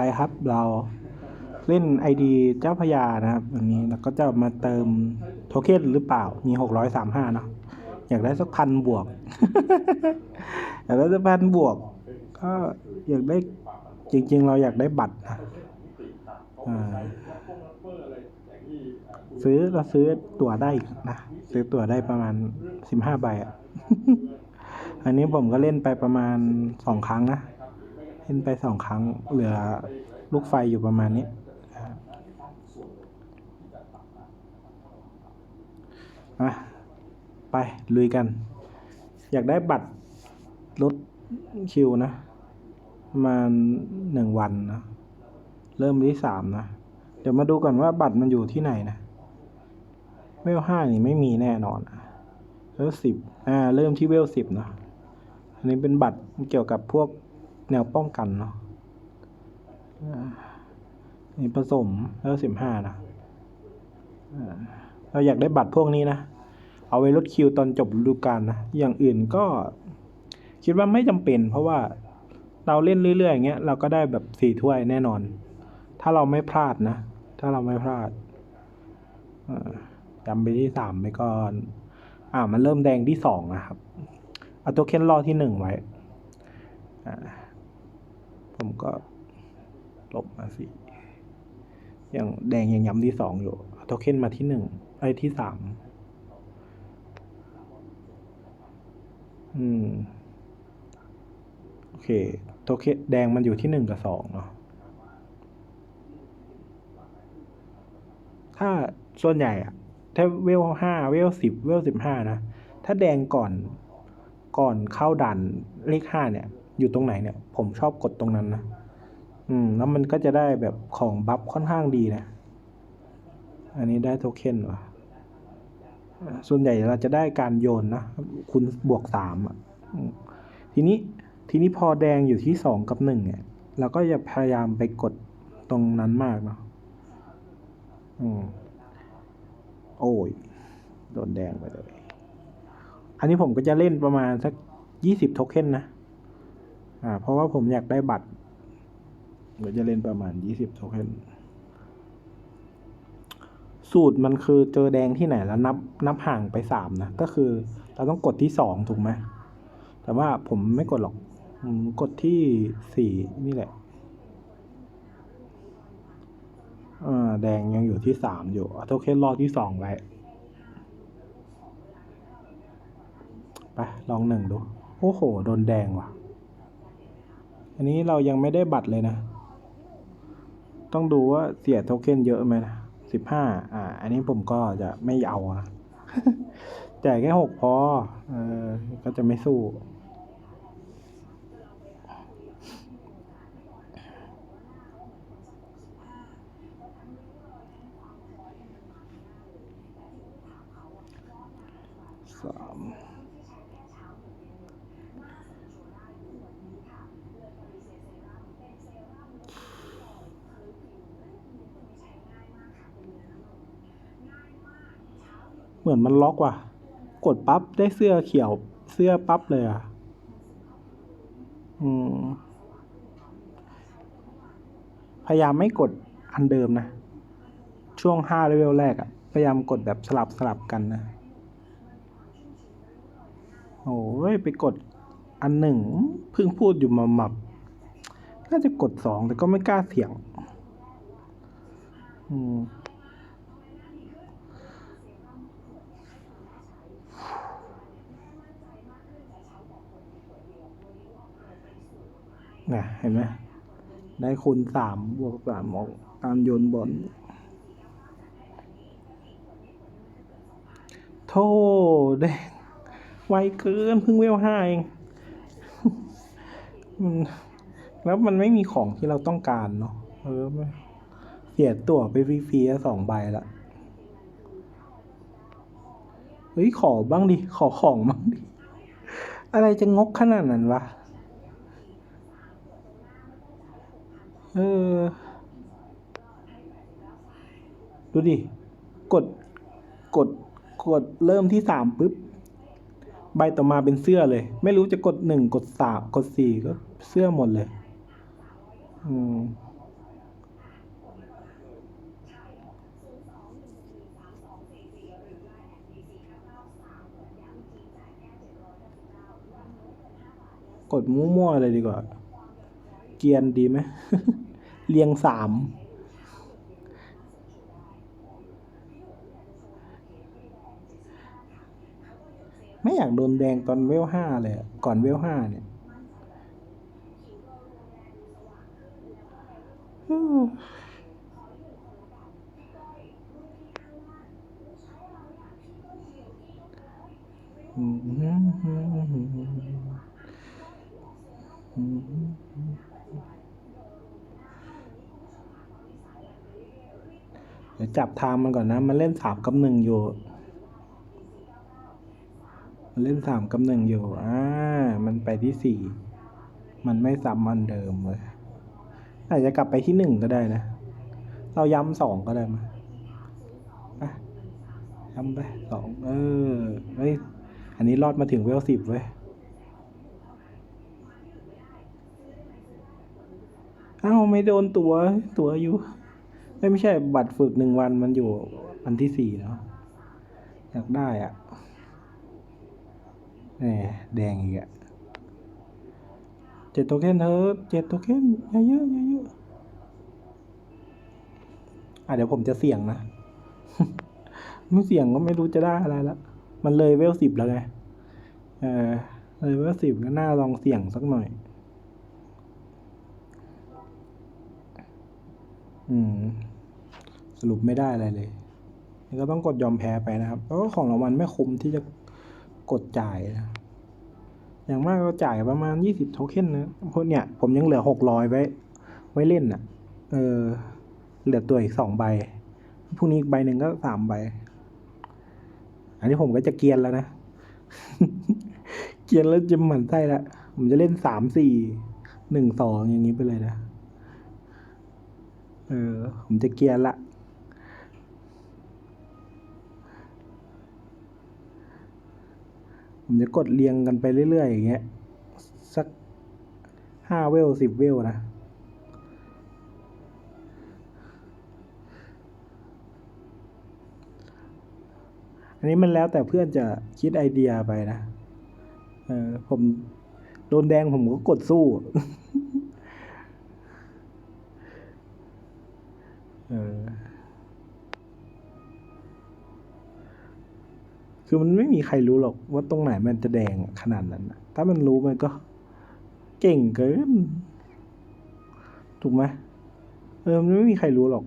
ไปครับเราเล่น ID เจ้าพญานะครับวันนี้เราก็จะมาเติมโทเค็นหรือเปล่ามีหกร้อยสามห้าเนาะอยากได้สักพันบวก อยากได้สักพันบวก ก็อยากได้จริง ๆ เราอยากได้บัตรนะซื้อเราซื้อตั๋วได้อีกนะซื้อตั๋วได้ประมาณสิบห้าใบอะ อันนี้ผมก็เล่นไปประมาณสองครั้งนะ เล่นไปสองครั้งเหลือลูกไฟอยู่ประมาณนี้นะครับมาไป ลุยกัน อยากได้บัตรลดคิวนะ ประมาณหนึ่งวันนะ เริ่มที่สามนะ เดี๋ยวมาดูก่อนว่าบัตรมันอยู่ที่ไหนนะเวลห้านี่ไม่มีแน่นอนเวลสิบอ่า เริ่มที่เวลสิบนะ อันนี้เป็นบัตรเกี่ยวกับพวก แนวป้องกันเนาะนี่ผสมแล้วสิบห้านะเราอยากได้บัตรพวกนี้นะ เอาไว้ลดคิวตอนจบฤดูกาลนะ อย่างอื่นก็คิดว่าไม่จำเป็น เพราะว่าเราเล่นเรื่อยๆอย่างเงี้ยเราก็ได้แบบสี่ถ้วยแน่นอน ถ้าเราไม่พลาดนะ ถ้าเราไม่พลาดจำไปที่สามไปก่อน อ่ามันเริ่มแดงที่สองนะครับ เอาตัวเค้นรอที่หนึ่งไว้อ่า ผมก็ลบมาสิอย่างแดงยังย้ำที่สองอยู่เอาตัวเค้นมาที่หนึ่งไอ้ที่สามอืม โอเคตัวเค้นแดงมันอยู่ที่หนึ่งกับสองเนาะถ้าส่วนใหญ่อะถ้าเวลห้าเวลสิบเวลสิบห้านะ ถ้าแดงก่อนก่อนเข้าด่านเลขห้าเนี่ย อยู่ตรงไหนเนี่ย ผมชอบกดตรงนั้นนะ อืม แล้วมันก็จะได้แบบของบัฟค่อนข้างดีนะ อันนี้ได้โทเค็นว่ะส่วนใหญ่เราจะได้การโยนนะ คุณบวกสามอะทีนี้ทีนี้พอแดงอยู่ที่สองกับหนึ่งเนี่ยเราก็จะพยายามไปกดตรงนั้นมากเนาะอืมโอ้ย โดนแดงไปเลย อันนี้ผมก็จะเล่นประมาณสักยี่สิบโทเค็นนะ อ่าเพราะว่าผมอยากได้บัตรเดี๋ยวจะเล่นประมาณยี่สิบโทเค็นสูตรมันคือเจอแดงที่ไหนแล้วนับนับห่างไปสามนะ ก็คือเราต้องกดที่สองถูกไหมแต่ว่าผมไม่กดหรอกผมกดที่สี่นี่แหละอแดงยังอยู่ที่สามอยู่โทเค็นรอที่สองไว้ไปลองหนึ่งดู โอ้โห โดนแดงว่ะ อันนี้เรายังไม่ได้บัตรเลยนะ ต้องดูว่าเสียโทเค็นเยอะไหมนะสิบห้าอ่า อันนี้ผมก็จะไม่เอานะจ่ายแค่หกพอ เออ ก็จะไม่สู้ สาม มือนมันล็อกว่ะ กดปั๊บได้เสื้อเขียวเสื้อปั๊บเลยอะ อืม พยายามไม่กดอันเดิมนะ ช่วงห้าเลเวลแรกอะพยายามกดแบบสลับสลับกันนะโอ้ยไปกดอันหนึ่งเพิ่งพูดอยู่มาหมับน่าจะกดสองแต่ก็ไม่กล้าเสี่ยง อืม นะเห็นไหมได้คูณสามบวกสามของการโยนบอลโธ่แดงไวเกินเพิ่งเวลห้าเองแล้วมันไม่มีของที่เราต้องการเนาะเออเสียตั๋วไปฟรีๆสองใบละเฮ้ยขอบ้างดิ ขอของบ้างดิ อะไรจะงกขนาดนั้นวะ ออ ดูดิ กด กด กดเริ่มที่สามปุ๊บ ใบต่อมาเป็นเสื้อเลย ไม่รู้จะกดหนึ่งกดสามกดสี่ก็เสื้อหมดเลย อืมกดมั่วๆอะไรดีกว่า เกียนดีไหม เรียงสามไม่อยากโดนแดงตอนเวลห้าเลย ก่อนเวลห้าเนี่ย เดี๋ยว จับทางมันก่อนนะ มันเล่นสามกับหนึ่งอยู่ มันเล่นสามกับหนึ่งอยู่ อ่า มันไปที่สี่ มันไม่ซ้ำมันเดิมเลยอาจจะกลับไปที่หนึ่งก็ได้นะ เราย้ำสองก็ได้มาไปย้ำไปสอง เออ เฮ้ย อันนี้รอดมาถึงเวลสิบเว้ยเอ้าไม่โดนตัวตัวอยู่ ไม่ใช่บัตรฝึกหนึ่งวันมันอยู่วันที่สี่เนาะอยากได้อะแหมแดงอีกอะเจ็ดโทเค็นเธอเจ็ดโทเค็นอย่าเยอะเยอะอะเดี๋ยวผมจะเสี่ยงนะ ไม่เสี่ยงก็ไม่รู้จะได้อะไรละมันเลยเวลสิบแล้วไงเออเลยเวลสิบก็น่าลองเสี่ยงสักหน่อย อืม สรุปไม่ได้อะไรเลยนี่ก็ต้องกดยอมแพ้ไปนะครับเพราะว่าของรางวัลไม่คุ้มที่จะกดจ่ายนะอย่างมากก็จ่ายประมาณยี่สิบโทเค็นนะพราะเนี่ย ผมยังเหลือหกร้อยไว้ ไว้เล่นอะ เออ เหลือตัวอีกสองใบพรุ่งนี้อีกใบหนึ่งก็สามใบ อันนี้ผมก็จะเกียนแล้วนะ เกียนแล้วจะหมั่นไส้ละ ผมจะเล่นสามสี่หนึ่งสองอย่างนี้ไปเลยนะ เออ ผมจะเกียร์ละ ผมจะกดเรียงกันไปเรื่อย ๆ อย่างเงี้ย สักห้าเวลสิบเวลนะอันนี้มันแล้วแต่เพื่อนจะคิดไอเดียไปนะ เออผมโดนแดงผมก็กดสู้ ใครรู้หรอกว่าตรงไหนมันจะแดงขนาดนั้นถ้ามันรู้มันก็เก่งเกิน ถูกไหมเออมันไม่มีใครรู้หรอก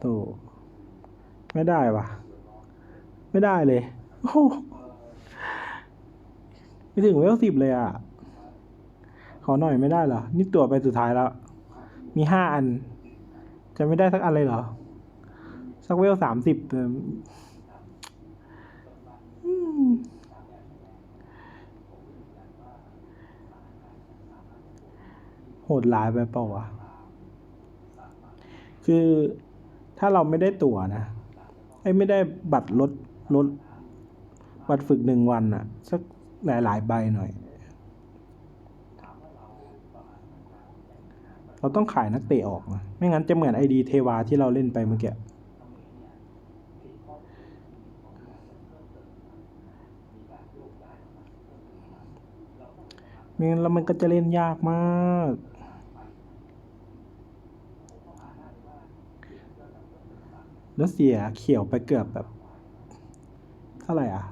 โตไม่ได้วะไม่ได้เลยโอ้ไม่ถึงเวลสิบเลยอะ ขอหน่อยไม่ได้เหรอ นี่ตัวไปสุดท้ายแล้ว มีห้าอัน จะไม่ได้สักอันเลยเหรอ สักเวลสามสิบโหดร้ายไปเปล่าวะ คือถ้าเราไม่ได้ตั๋วนะ ไอ้ไม่ได้บัตรลดลดบัตรฝึกหนึ่งวันอะสักหลายหลายใบหน่อย เราต้องขายนักเตะออกนะ ไม่งั้นจะเหมือนไอดีเทวาที่เราเล่นไปเมื่อกี้ ไม่งั้นแล้วมันก็จะเล่นยากมาก แล้วเสียเขียวไปเกือบแบบ เท่าไหร่อะ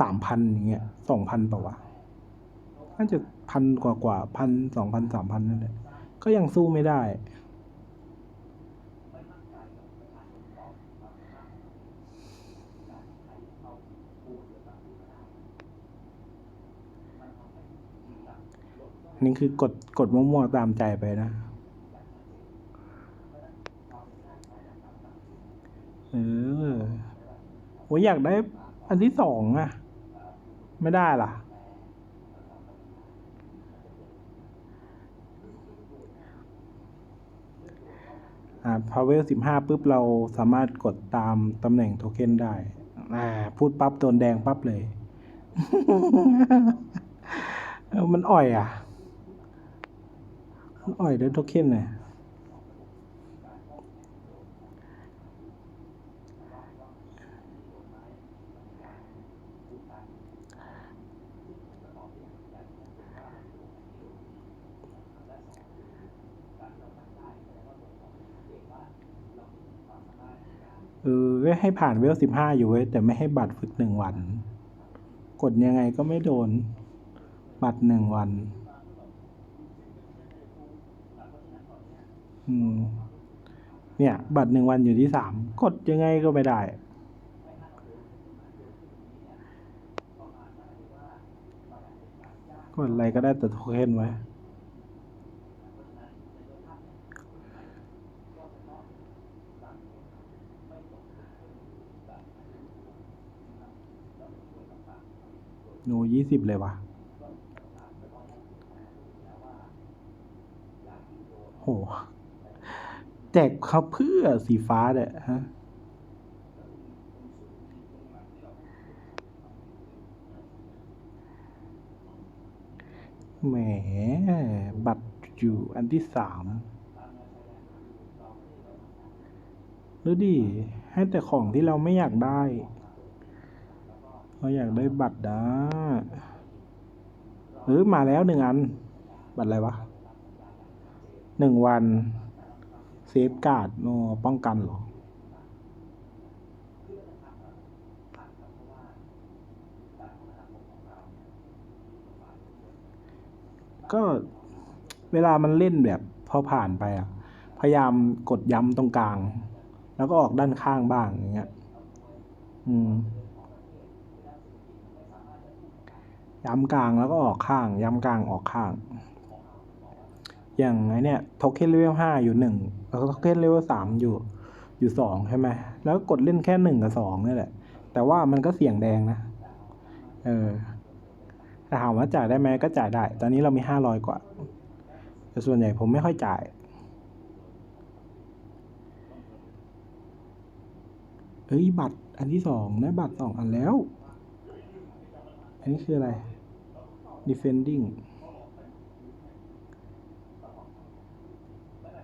สามพันอย่างเงี้ยสองพันเปล่าวะน่าจะพันกว่ากว่าพันสองพันสามพันนั่นแหละก็ยังสู้ไม่ได้ นี่คือกดกดมั่วๆตามใจไปนะเออโอ้ยอยากได้อันที่สองอะไม่ได้ล่ะ อ่าพอเวลสิบห้าปุ๊บ เราสามารถกดตามตำแหน่งโทเค็นได้ อ่า พูดปั๊บโดนแดงปั๊บเลย มันอ่อยอะ อ่อยเดินโทเค็นหน่อยเออให้ผ่านเวลสิบห้าอยู่เว้ยแต่ไม่ให้บัตรฝึกหนึ่งวัน กดยังไงก็ไม่โดน บัตรหนึ่งวัน เนี่ย บัตรหนึ่งวันอยู่ที่สามกดยังไงก็ไม่ได้ กดอะไรก็ได้แต่โทเค็นไว้โนยี่สิบเลยวะโห แจกเขาเพื่อสีฟ้าเนี่ยฮะแหม บัตรอยู่อันที่สามดูดิ ให้แต่ของที่เราไม่อยากได้ เราอยากได้บัตรนะหรือมาแล้วหนึ่งอัน บัตรอะไรวะหนึ่งวัน ฟการ์ดป้องกันหรอ ก็เวลามันเล่นแบบพอผ่านไปอะพยายามกดย้ำตรงกลาง แล้วก็ออกด้านข้างบ้างอย่างเงี้ย อืมย้ำกลางแล้วก็ออกข้าง ย้ำกลางออกข้าง อย่างไอเนี้ยโทเค็นเลเวลห้าอยู่หนึ่งแล้วโทเค็นเลเวลสามอยู่อยู่สองใช่ไหมแล้วกดเล่นแค่หนึ่งกับสองนี่แหละ แต่ว่ามันก็เสี่ยงแดงนะ เออแต่ถามว่าจ่ายได้ไหมก็จ่ายได้ ตอนนี้เรามีห้าร้อยกว่า แต่ส่วนใหญ่ผมไม่ค่อยจ่าย เอ้ยบัตรอันที่สองได้บัตรสองอันแล้ว อันนี้คืออะไร defending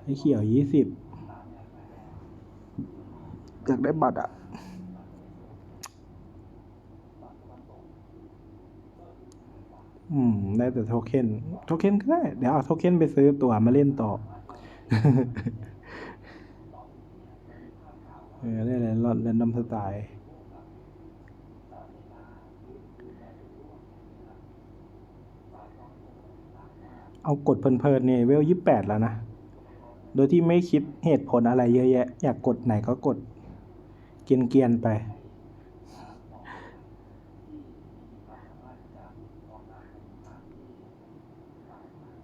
ไอ้เขียวยี่สิบอยากได้บัตรอะ อืม ได้แต่โทเค็น โทเค็นก็ได้ เดี๋ยวเอาโทเค็นไปซื้อตัวมาเล่นต่อ เออ ได้เลยรอดแรนดอมสไตล์เอากดเพลินๆนี่เวลยี่แปดแล้วนะ โดยที่ไม่คิดเหตุผลอะไรเยอะแยะ อยากกดไหนก็กด เกียนๆไป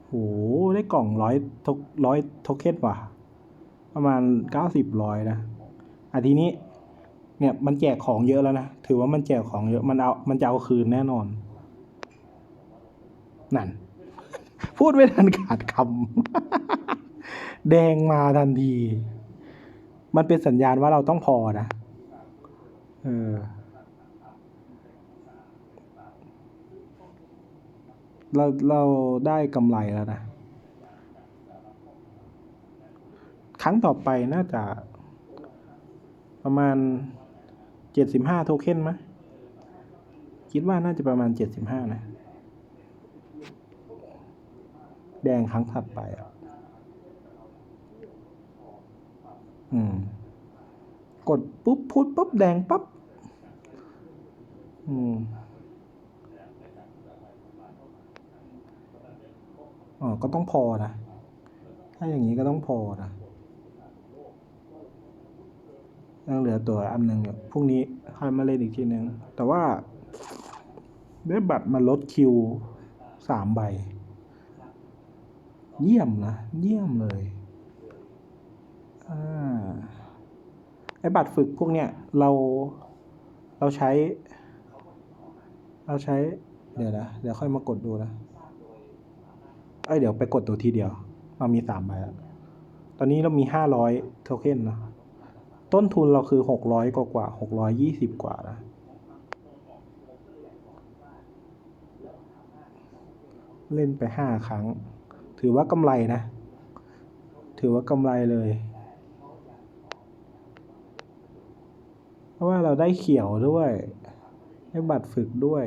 โห ได้กล่องร้อยทกร้อยโทเค็นว่ะ ประมาณเก้าสิบร้อยนะอาทีนี้ เนี่ยมันแจกของเยอะแล้วนะ ถือว่ามันแจกของเยอะ มันเอา มันจะเอาคืนแน่นอน นั่น พูดไม่ทันขาดคำ แดงมาทันที มันเป็นสัญญาณว่าเราต้องพอนะ เออ เราเราได้กำไรแล้วนะ ครั้งต่อไปน่าจะ ประมาณเจ็ดสิบห้าโทเค็นไหมยคิดว่าน่าจะประมาณเจ็ดสิบห้านะ แดงครั้งถัดไปอะ อืม กดปุ๊บพูดปุ๊บแดงปั๊บอืมอ๋อ ก็ต้องพอนะ ถ้าอย่างนี้ก็ต้องพอนะยังเหลือตัวอันหนึ่งอยู่พรุ่งนี้ค่อยมาเล่นอีกทีหนึ่งแต่ว่า ได้บัตรมาลดคิวสามใบ เยี่ยมนะ เยี่ยมเลย ไอ้บัตรฝึกพวกเนี้ยเราเราใช้ เราใช้ เดี๋ยวนะเดี๋ยวค่อยมากดดูนะเอ้ยเดี๋ยวไปกดตัวทีเดียวเรามีสามใบแล้วตอนนี้เรามีห้าร้อยโทเค็นนะต้นทุนเราคือหกร้อยกว่ากว่าหกร้อยยี่สิบกว่านะเล่นไปห้าครั้ง ถือว่ากำไรนะ ถือว่ากำไรเลย เพราะว่าเราได้เขียวด้วยได้บัตรฝึกด้วย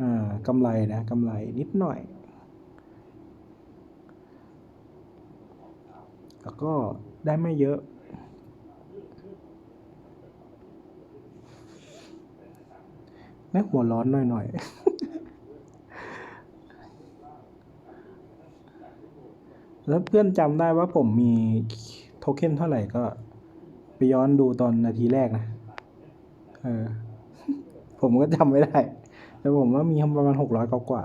อ่ากำไรนะกำไรนิดหน่อย แล้วก็ได้ไม่เยอะน่หัวร้อนหน่อยๆ แล้วเพื่อนจำได้ว่าผมมีโทเค็นเท่าไหร่ก็ ย้อนดูตอนนาทีแรกนะ เออ ผมก็จำไม่ได้ แต่ผมว่ามีประมาณหกร้อยกว่า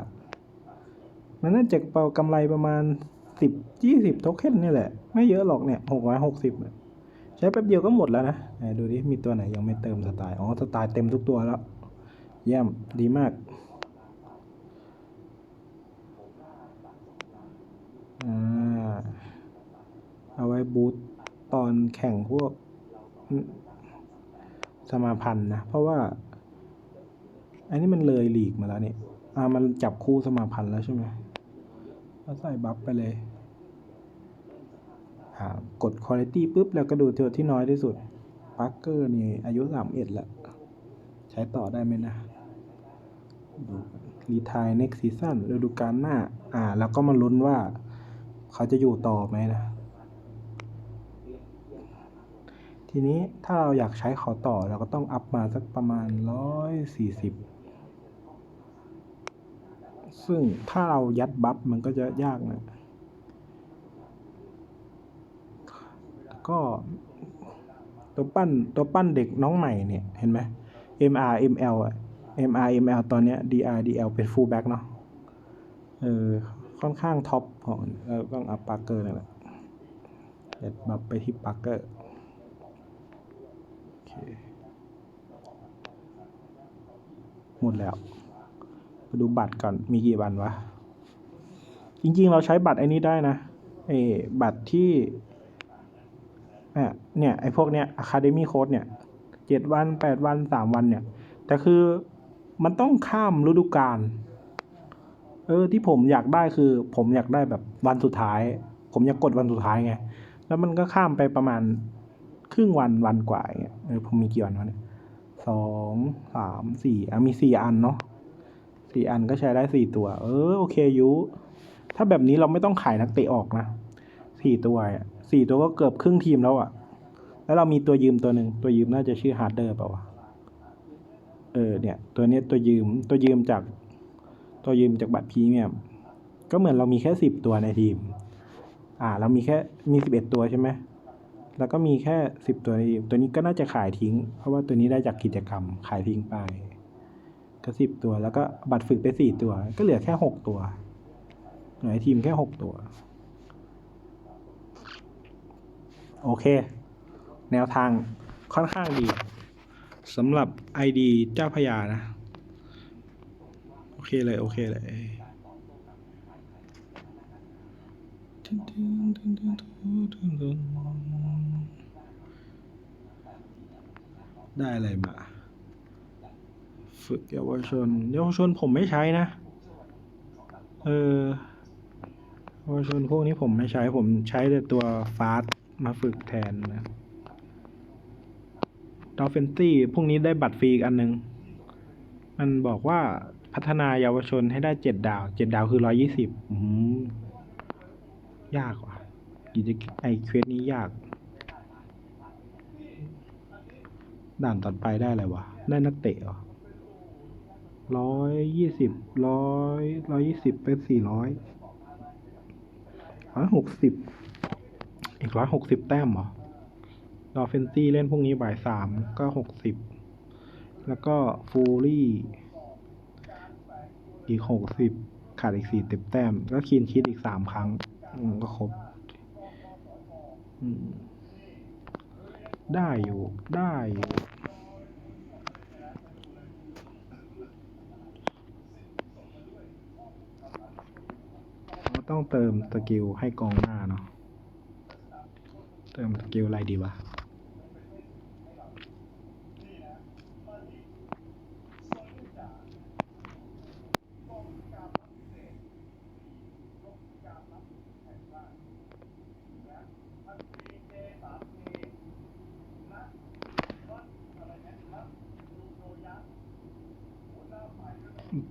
มันน่าจะเปากำไรประมาณสิบยี่สิบโทเค็นนี่แหละ ไม่เยอะหรอกเนี่ยหกร้อยหกสิบใช้แป๊บเดียวก็หมดแล้วนะไหนดูดิ มีตัวไหนยังไม่เติมสไตล์ อ๋อ สไตล์เต็มทุกตัวแล้ว เยี่ยม ดีมากอ่าเอาไว้บูตตอนแข่งพวก สมาพันธ์นะ เพราะว่า อันนี้มันเลยหลีกมาแล้วเนี่ยอ่ามันจับคู่สมาพันธ์แล้วใช่ไหมก็ใส่บัฟไปเลยอ่ากดคุณ i t y ปุ๊บ แล้วก็ดูตัวที่น้อยที่สุดปาร์เกอร์นี่อายุสามเอ็ดแล้วใช้ต่อได้ไหมนะดูรีทาย next season ฤดูกาลหน้า อ่า แล้วก็มาลุ้นว่า เขาจะอยู่ต่อไหมนะ ทีนี้ถ้าเราอยากใช้เขาต่อเราก็ต้องอัพมาสักประมาณร้อยสี่สิบซึ่งถ้าเรายัดบัฟมันก็จะยากนะ ก็ตัวปั้นตัวปั้นเด็กน้องใหม่เนี่ย เห็นไหม MR ML อะ MR ML ตอนเนี้ย DR DL เป็น full back เนาะเออค่อนข้างท็อปของเราต้องอัพปาร์เกอร์นั่นแหละเด็ดบัฟไปที่ปาร์เกอร์ หมดแล้วมาดูบัตรก่อนมีกี่วันวะ จริงๆ เราใช้บัตรไอ้นี้ได้นะเออบัตรที่เนี่ยเนี่ยไอ้พวกเนี้ย Academy Code เนี่ยเจ็ดวันแปดวันสามวันเนี่ย แต่คือมันต้องข้ามฤดูกาลเออที่ผมอยากได้คือ ผมอยากได้แบบวันสุดท้าย ผมอยากกดวันสุดท้ายไง แล้วมันก็ข้ามไปประมาณ ครึ่งวันวันกว่าอย่างเงี้ยเออผมมีกี่วันวะเนี่ยสองสามสี่อะมีสี่อันเนาะสี่อันก็ใช้ได้สี่ตัว เออโอเคยูถ้าแบบนี้เราไม่ต้องขายนักเตะออกนะสี่ตัวอะสี่ตัวก็เกือบครึ่งทีมแล้วอะ แล้วเรามีตัวยืมตัวหนึ่งตัวยืมน่าจะชื่อฮาร์ดเดอร์เปล่าวะเออเนี่ย ตัวเนี้ยตัวยืมตัวยืมจาก ตัวยืมจากบัตรพีเมียก็เหมือนเรามีแค่สิบตัวในทีม อ่า เรามีแค่มีสิบเอ็ดตัวใช่ไหม แล้วก็มีแค่สิบตัวในทีม ตัวนี้ก็น่าจะขายทิ้ง เพราะว่าตัวนี้ได้จากกิจกรรมขายทิ้งไป ก็สิบตัว แล้วก็บัตรฝึกไปสี่ตัว ก็เหลือแค่หกตัวเหลือทีมแค่หกตัว โอเค แนวทางค่อนข้างดีสำหรับ ID เจ้าพยานะ โอเคเลย โอเคเลย ได้อะไรมา ฝึกเยาวชน เยาวชนผมไม่ใช้นะ เออเยาวชนพวกนี้ผมไม่ใช้ ผมใช้แต่ตัวฟาสมาฝึกแทนนะดอฟเฟนตี้พวกนี้ได้บัตรฟรีอีกอันหนึง มันบอกว่าพัฒนาเยาวชนให้ได้เจ็ดดาว เจ็ดดาวคือร้อยี่สิบยากว่ะกิจไอเควสนี้ยาก ด่านต่อไปได้อะไรวะ ได้นักเตะเหรอร้อยยี่สิบร้อยร้อยยี่สิบเป็นสี่ร้อยร้อยหกสิบอีกร้อยหกสิบแต้มเหรอดอเฟนซี่เล่นพวกนี้บ่ายสามก็หกสิบแล้วก็ฟูรี่อีกหกสิบขาดอีกสี่ติบแต้ม ก็คีนคิดอีกสามครั้งอืมก็ครบได้อยู่ ได้อยู่ เรา ต้องเติมสกิลให้กองหน้าเนาะ เติมสกิลอะไรดีวะ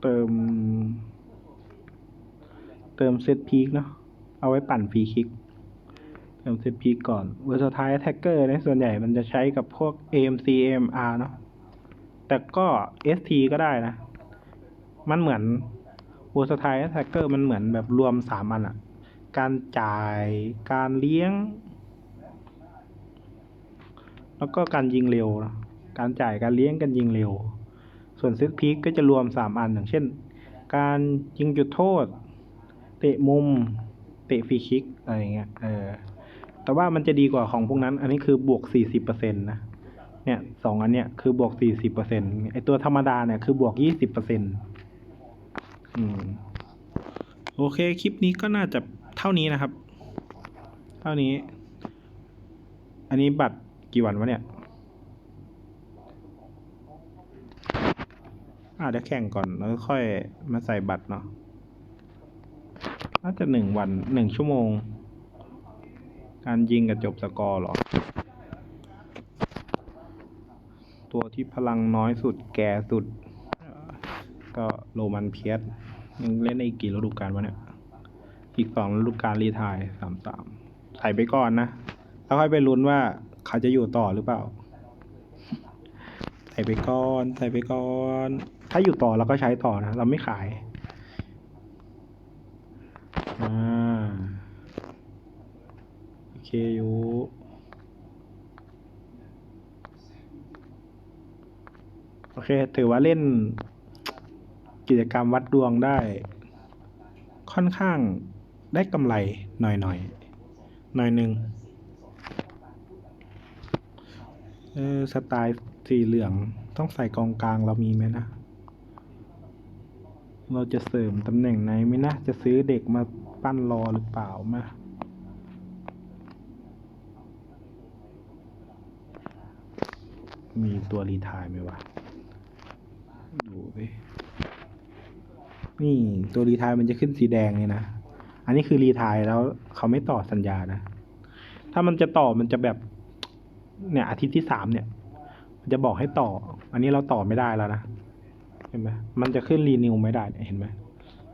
เติม เติมเซตพีคเนาะเอาไว้ปั่นฟรีคิก เติมเซตพีคก่อนเวอร์สไทายแท็กเกอร์ในส่วนใหญ่มันจะใช้กับพวก AMC AMR เนาะแต่ก็ ST ก็ได้นะ มันเหมือน v e r s a t i l e Attacker มันเหมือนแบบรวมสามอันอะการจ่ายการเลี้ยง แล้วก็การยิงเร็วนะการจ่ายการเลี้ยงการยิงเร็ว ส่วนเซตพีคก็จะรวมสามอันอย่างเช่น การยิงจุดโทษ เตะมุม เตะฟรีคิกอะไรอย่างเงี้ย เออ แต่ว่ามันจะดีกว่าของพวกนั้น อันนี้คือบวกสี่สิบเปอร์เซ็นต์นะ เนี่ยสองอันเนี้ยคือบวกสี่สิบเปอร์เซ็นต์ไอตัวธรรมดาเนี่ยคือบวกยี่สิบเปอร์เซ็นต์อืม โอเค คลิปนี้ก็น่าจะเท่านี้นะครับ เท่านี้ อันนี้บัตรกี่วันวะเนี่ยอ่าเดี๋ยวแข่งก่อนแล้วค่อยมาใส่บัตรเนาะ น่าจะหนึ่งวันหนึ่งชั่วโมง การยิงกับจบสกอร์หรอ ตัวที่พลังน้อยสุดแก่สุด ก็โรมันเพียสยังเล่นในอีกกี่ฤดูกาลวะเนี่ย อีกสองฤดูกาลรีไทายสามสามใส่ไปก่อนนะแล้วค่อยไปลุ้นว่าเขาจะอยู่ต่อหรือเปล่า ใส่ไปก่อน ใส่ไปก่อน ถ้าอยู่ต่อเราก็ใช้ต่อนะ เราไม่ขาย อ่าโอเคอยู่โอเค ถือว่าเล่นกิจกรรมวัดดวงได้ ค่อนข้างได้กำไรหน่อยหน่อยหน่อยหนึ่งเออสไตล์สีเหลืองต้องใส่กองกลางเรามีไหมนะ เราจะเสริมตำแหน่งไหนไหมนะ จะซื้อเด็กมาปั้นรอหรือเปล่ามามีตัวรีทายไหมวะ ดูดินี่ตัวรีทายมันจะขึ้นสีแดงเลยนะ อันนี้คือรีทายแล้วเขาไม่ต่อสัญญานะ ถ้ามันจะต่อมันจะแบบ เนี่ยอาทิตย์ที่สามเนี่ย มันจะบอกให้ต่อ อันนี้เราต่อไม่ได้แล้วนะ ห็นไหมมันจะขึ้นรีนิวไม่ได้เห็นไหม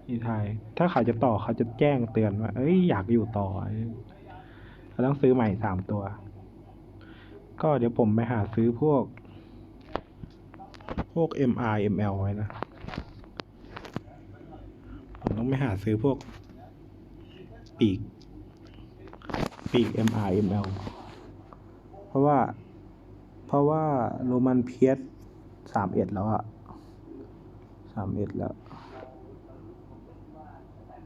รีไทายถ้าเขาจะต่อเขาจะแจ้งเตือนว่า เอ้ยอยากอยู่ต่อเราต้องซื้อใหม่สามตัว ก็เดี๋ยวผมไปหาซื้อพวก พวก MR ML ไว้นะ ผมต้องไปหาซื้อพวก ปีก ปีก MR ML เพราะว่า เพราะว่าโรมันเพียสสามเอ็ดแล้วอะ สามเอ็ดแล้ว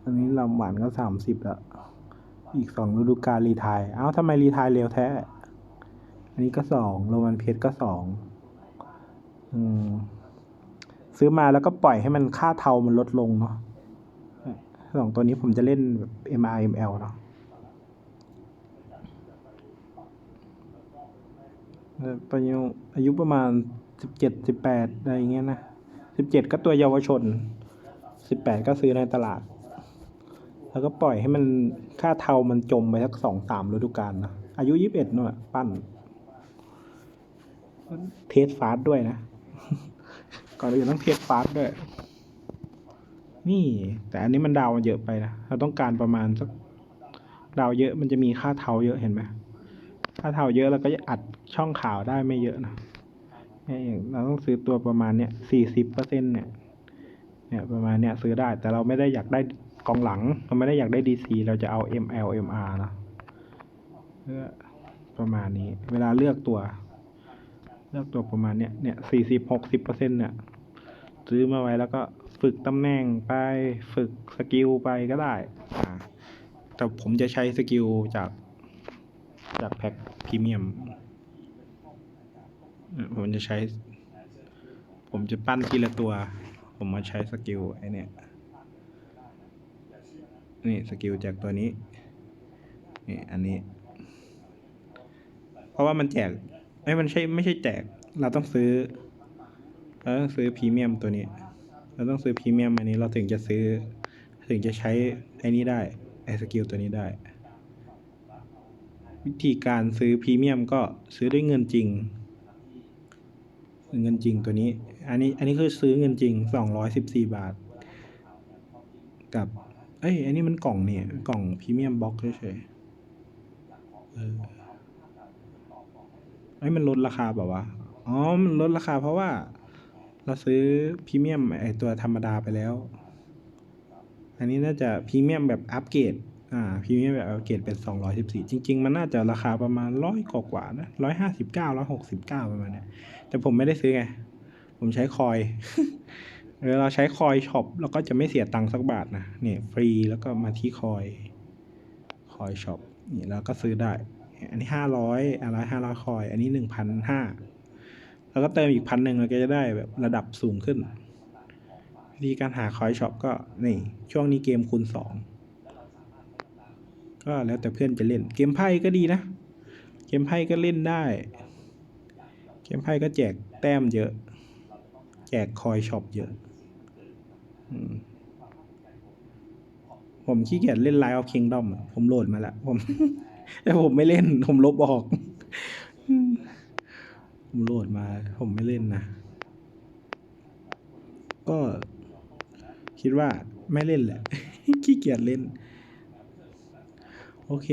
อันนี้ลำหวานก็สามสิบแล้ว อีกสองฤดูกาลรีไทาย เอ้าทำไมรีไทายเร็วแท้ อันนี้ก็สองโรมันเพียสก็สอง อืม ซื้อมาแล้วก็ปล่อยให้มันค่าเทามันลดลงเนาะสองตัวนี้ผมจะเล่นแบบ MR ML เนาะอายุอายุประมาณสิบเจ็ดสิบแปดอะไรอย่างเงี้ยนะ สิบเจ็ดก็ตัวเยาวชนสิบแปดก็ซื้อในตลาด แล้วก็ปล่อยให้มันค่าเทามันจมไปสักสองสามฤดูกาลนะอายุยี่สิบเอ็ดนู่นปั้น เทสฟาสด้วยนะ ก่อนอื่นต้องเทสฟาสด้วย นี่ แต่อันนี้มันดาวมันเยอะไปนะ เราต้องการประมาณสักดาวเยอะมันจะมีค่าเทาเยอะเห็นไหมค่าเทาเยอะเราก็จะอัดช่องข่าวได้ไม่เยอะนะ เราต้องซื้อตัวประมาณเนี้ยสี่สิบเปอร์เซ็นเนี่ยเนี่ยประมาณเนี้ยซื้อได้แต่เราไม่ได้อยากได้กองหลัง เราไม่ได้อยากได้ดีซีเราจะเอา ML MR นะเพื่อประมาณนี้ เวลาเลือกตัว เลือกตัวประมาณเนี้ยเนี่ยสี่สิบหกสิบเปอร์เซ็นเนี่ยซื้อมาไว้แล้วก็ฝึกตำแหน่งไปฝึกสกิลไปก็ได้อ่าแต่ผมจะใช้สกิลจากจากแพ็คพรีเมียม ผมจะใช้ ผมจะปั้นทีละตัว ผมมาใช้สกิลไอเนี่ยนี่สกิลจากตัวนี้นี่อันนี้ เพราะว่ามันแจกไม่มันใช่ไม่ใช่แจก เราต้องซื้อเราต้องซื้อพรีเมียมตัวนี้ เราต้องซื้อพรีเมียมอันนี้เราถึงจะซื้อ ถึงจะใช้ไอ้นี้ได้ไอ้สกิลตัวนี้ได้ วิธีการซื้อพรีเมียมก็ซื้อด้วยเงินจริง เงินจริงตัวนี้ อันนี้ อันนี้คือซื้อเงินจริงสองร้อยสิบสี่บาท กับ เอ้ย อันนี้มันกล่องเนี่ย กล่องพรีเมียมบ็อกเฉยๆเออเอ้ยมันลดราคาแบบว่าวะอ๋อ มันลดราคาเพราะว่า เราซื้อพรีเมียมไอตัวธรรมดาไปแล้ว อันนี้น่าจะพรีเมียมแบบอัปเกรด อ่า พรีเมียมแบบอัปเกรดเป็นสองร้อยสิบสี่จริง ๆ มันน่าจะราคาประมาณร้อยกว่าๆนะร้อยห้าสิบเก้าร้อยหกสิบเก้าประมาณเนี้ย แต่ผมไม่ได้ซื้อไง ผมใช้คอยเวลาใช้คอยช็อปเราก็จะไม่เสียตังค์สักบาทนะเนี่ยฟรีแล้วก็มาที่คอยคอยช็อปนี่แล้วก็ซื้อได้ อันนี้ห้าร้อยอะไรห้าร้อยคอย อันนี้หนึ่งพันห้าแล้วก็เติมอีกพันหนึ่งเราก็จะได้แบบระดับสูงขึ้นวิธีการหาคอยช็อปก็นี่ช่วงนี้เกมคูณสองก็แล้วแต่เพื่อนจะเล่น เกมไพ่ก็ดีนะ เกมไพ่ก็เล่นได้ เกมไพ่ก็แจกแต้มเยอะ แจกคอยช็อปเยอะอผมขี้เกียจเล่น Line of Kingdom อะผมโหลดมาแล้วผม แต่ผมไม่เล่น ผมลบออก ผมโหลดมา ผมไม่เล่นนะ ก็คิดว่าไม่เล่นแหละ ขี้เกียจเล่น โอเค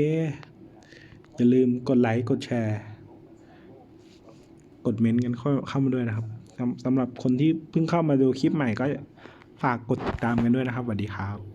อย่าลืมกดไลค์ กดแชร์ กดเมนต์กันเข้ามาด้วยนะครับสำสำหรับคนที่เพิ่งเข้ามาดูคลิปใหม่ก็ฝากกดติดตามกันด้วยนะครับสวัสดีครับ